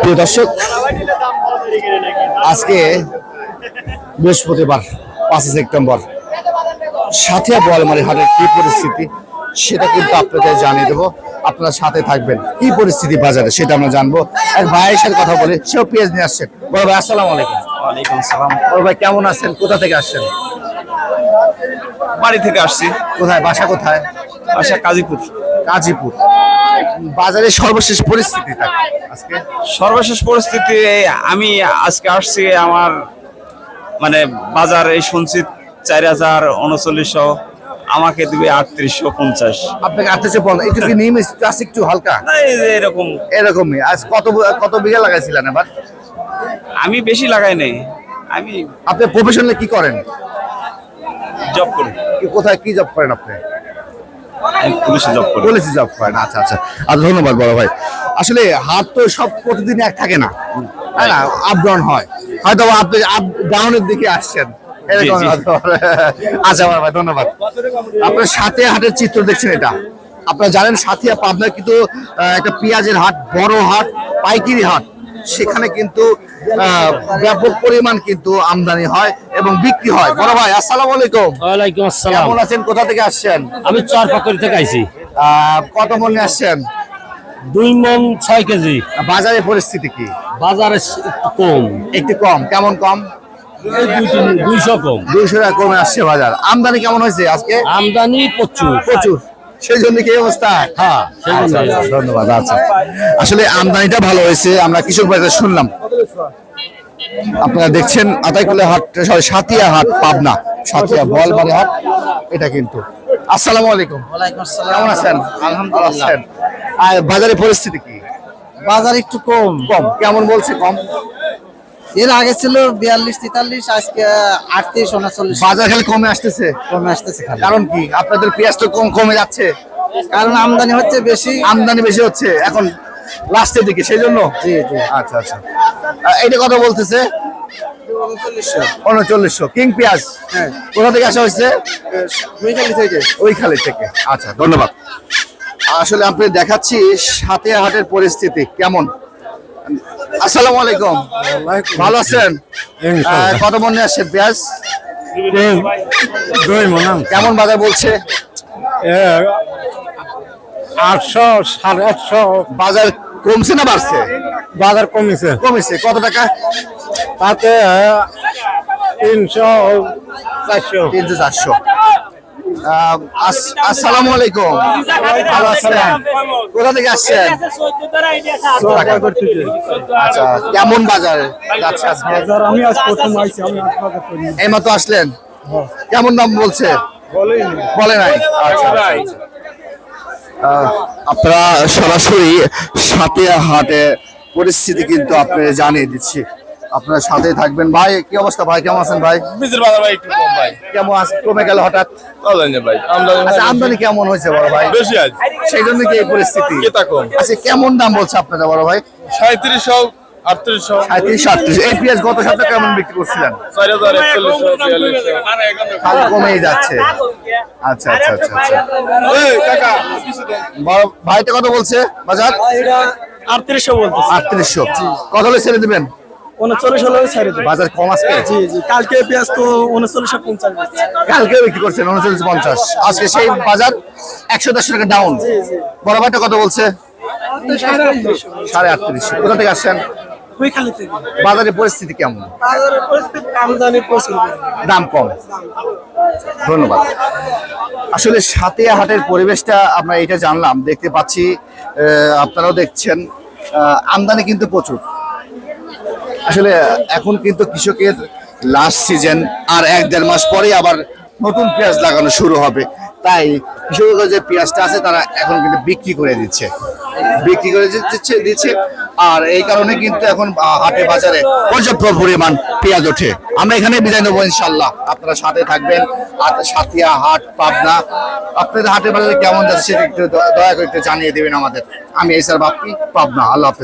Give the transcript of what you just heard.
প্রিয় দর্শক আজকে বৃহস্পতিবার পাঁচই সেপ্টেম্বর সাথিয়া বোয়ালমারি হাটের কি পরিস্থিতি সেটা কিন্তু আপনাদের জানিয়ে দেবো। আপনারা সাথে থাকবেন। কি পরিস্থিতি বাজারে সেটা আমরা জানব। এক ভাইয়ের সাথে কথা বলে সেও পেঁয়াজ নিয়ে আসছেন। বড় ভাই আসসালাম আলাইকুম। ওয়ালাইকুম সালাম বড় ভাই কেমন আছেন? কোথা থেকে আসছেন? বাড়ি থেকে আসছি। কোথায়? বাসা কোথায়? বাসা কাজীপুর। গাজীপুর। বাজারে সর্বশেষ পরিস্থিতি থাকে আজকে? সর্বশেষ পরিস্থিতি আমি আজকে আসছি আমার মানে বাজার এই শুনছি চার হাজার উনচল্লিশশো আমাকে দিবে আটত্রিশশো পঞ্চাশ। আপনাকে আটতেছে পনেরো একটু কি ক্লাস একটু হালকা? এরকম। এরকমই আজ কত কত বিঘা লাগাইছিলেন এবার? আমি বেশি লাগাই নাই আমি আপনি প্রফেশনালি কি করেন? জব করি। কোথায় কি জব করেন আপনি? পুলিশে জব করি। পুলিশে জব করেন আচ্ছা আচ্ছা। আচ্ছা ধন্যবাদ বড় ভাই। আসলে হাত তো সব প্রতিদিন এক থাকে না। তাই না? আপ ডাউন হয়। হয়তো আপনি আপ ডাউনের দিকে আসছেন। আচ্ছা বড় ভাই ধন্যবাদ। আপনার সাথে হাটের চিত্র দেখছেন এটা। আপনারা জানেন সাথিয়া পাবনা কিন্তু একটা পেঁয়াজের হাট বড় হাট পাইকারি হাট। সেখানে কিন্তু ব্যাপক পরিমাণ কিন্তু আমদানি হয় এবং বিক্রি হয়। বড় ভাই আসসালামু আলাইকুম। ওয়ালাইকুম আসসালাম। কেমন আছেন? কোথা থেকে আসছেন? আমি চর পাকড়ি থেকে আইছি। কত মন আসছেন? দুই মন ছয় কেজি। বাজারের পরিস্থিতি কি? বাজারে কম। একটু কম। কেমন কম? দুইশো কম। দুইশো কমে আসছে বাজার। আমদানি কেমন হয়েছে আজকে? আমদানি প্রচুর। প্রচুর। সেই জন্য কি অবস্থা? হ্যাঁ আচ্ছা। আচ্ছা, ধন্যবাদ আচ্ছা। আসলে আমদানিটা ভালো হয়েছে আমরা কৃষক বাজার শুনলাম। আপনারা দেখছেন আতাইকুলা হাট সরি সাতিয়া হাট পাবনা। সাতিয়া বলবাড়ি হাট এটা কিন্তু। আসসালামু আলাইকুম। কেমন আছেন? আলহামদুলিল্লাহ। আর বাজারের পরিস্থিতি কি? বাজার একটু কম। কম। কেমন বলছে কম? এর আগে ছিল বিয়াল্লিশ তেতাল্লিশ আজকে আটত্রিশ উনচল্লিশ। বাজার খালি কমে আসতেছে? কমে আসতেছে খালি। কারণ কি? আপনাদের পেঁয়াজ তো কম কমে যাচ্ছে? কারণ আমদানি হচ্ছে বেশি। আমদানি বেশি হচ্ছে এখন লাস্টের দিকে সেই জন্য? জি জি। আচ্ছা আচ্ছা। এইটা কথা বলতেছে? উনচল্লিশশো। কিং পেঁয়াজ? হ্যাঁ। কোথা থেকে আসা হয়েছে? মিঠালি থেকে। ওই খালি থেকে। আচ্ছা ধন্যবাদ। আসলে আপনি দেখাচ্ছি সাথে হাটের পরিস্থিতি কেমন? আসসালামু আলাইকুম। ভালো আছেন? কত মনে আসছেন পেঁয়াজ? দুই মন কেমন বাজার বলছে? আটশো সাড়ে আটশো। বাজার কমছে না বাড়ছে? বাজার কমেছে। কমেছে। কত টাকা? তাতে তিনশো চারশো। তিনশো চারশো। আসসালামু আলাইকুম। কোথা থেকে আসছেন? আচ্ছা কেমন বাজার? যাচ্ছে আজকে আমি আজ প্রথম আইছি আমি এই মতো আসলেন? কেমন দাম বলছে? বলে নাই? আচ্ছা, আচ্ছা, আচ্ছা। আপনারা সরাসরি সাথে হাটে পরিস্থিতি কিন্তু আপনি জানিয়ে দিচ্ছি। আপনারা সাথে থাকবেন। ভাই কি অবস্থা? ভাই কেমন আছেন ভাই? বীজের বাজার ভাই একটু কম ভাই। কেমন আস- কমে গেল হঠাৎ? বলেন ভাই। আমদানি আচ্ছা আমদানি কেমন হয়েছে বড় ভাই? বেশি আজ। সেই জন্য কি এই পরিস্থিতি? কেতা কম। আচ্ছা কেমন দাম বলছে আপনারা বড় ভাই? সাঁত্রিশশো আটত্রিশশো সাঁত্রিশ আটত্রিশ। এই পেঁয়াজ গত সপ্তাহে কেমন বিক্রি করছিলেন? কমেই যাচ্ছে। আচ্ছা আচ্ছা আচ্ছা আচ্ছা। এই কাকা বড় ভাইটা কত বলছে? বাজার? আটত্রিশশো বলতে আটত্রিশশো। কত হলে ছেড়ে দিবেন? উনচল্লিশ হলেও ছাড়ি দেবে। বাজার কম জি জি। কালকে পেঁয়াজ তো উনচল্লিশশো পঞ্চাশ। কালকে বিক্রি করছেন উনচল্লিশ পঞ্চাশ। আজকে সেই বাজার একশো দশ টাকা ডাউন বড় ভাইটা কত বলছে? সাড়ে আটত্রিশশো। কোথা থেকে আসছেন? বাজারের পরিস্থিতি কেমন? দাম কম। ধন্যবাদ। আসলে সাতিয়া হাটের পরিবেশটা আমরা এটা জানলাম দেখতে পাচ্ছি আপনারাও দেখছেন আমদানি কিন্তু প্রচুর। আসলে এখন কিন্তু কৃষকের লাস্ট সিজন আর এক দেড় মাস পরেই আবার নতুন পেঁয়াজ লাগানো শুরু হবে। তাই কৃষকের যে পেঁয়াজটা আছে তারা এখন কিন্তু বিক্রি করে দিচ্ছে। বিক্রি করে দিচ্ছে দিচ্ছে। আর এই কারণে কিন্তু এখন হাটে বাজারে পর্যাপ্ত পরিমাণ পেঁয়াজ ওঠে। আমরা এখানে বিদায় নেব ইনশাল্লাহ আপনারা সাথে থাকবেন। আর সাথিয়া হাট, পাবনা, আপনাদের হাটে বাজারে কেমন যাচ্ছে সেটা একটু দয়া করে একটু জানিয়ে দেবেন আমাদের। আমি এই স্যার বাপ্পি পাবনা। আল্লাহ হাফেজ।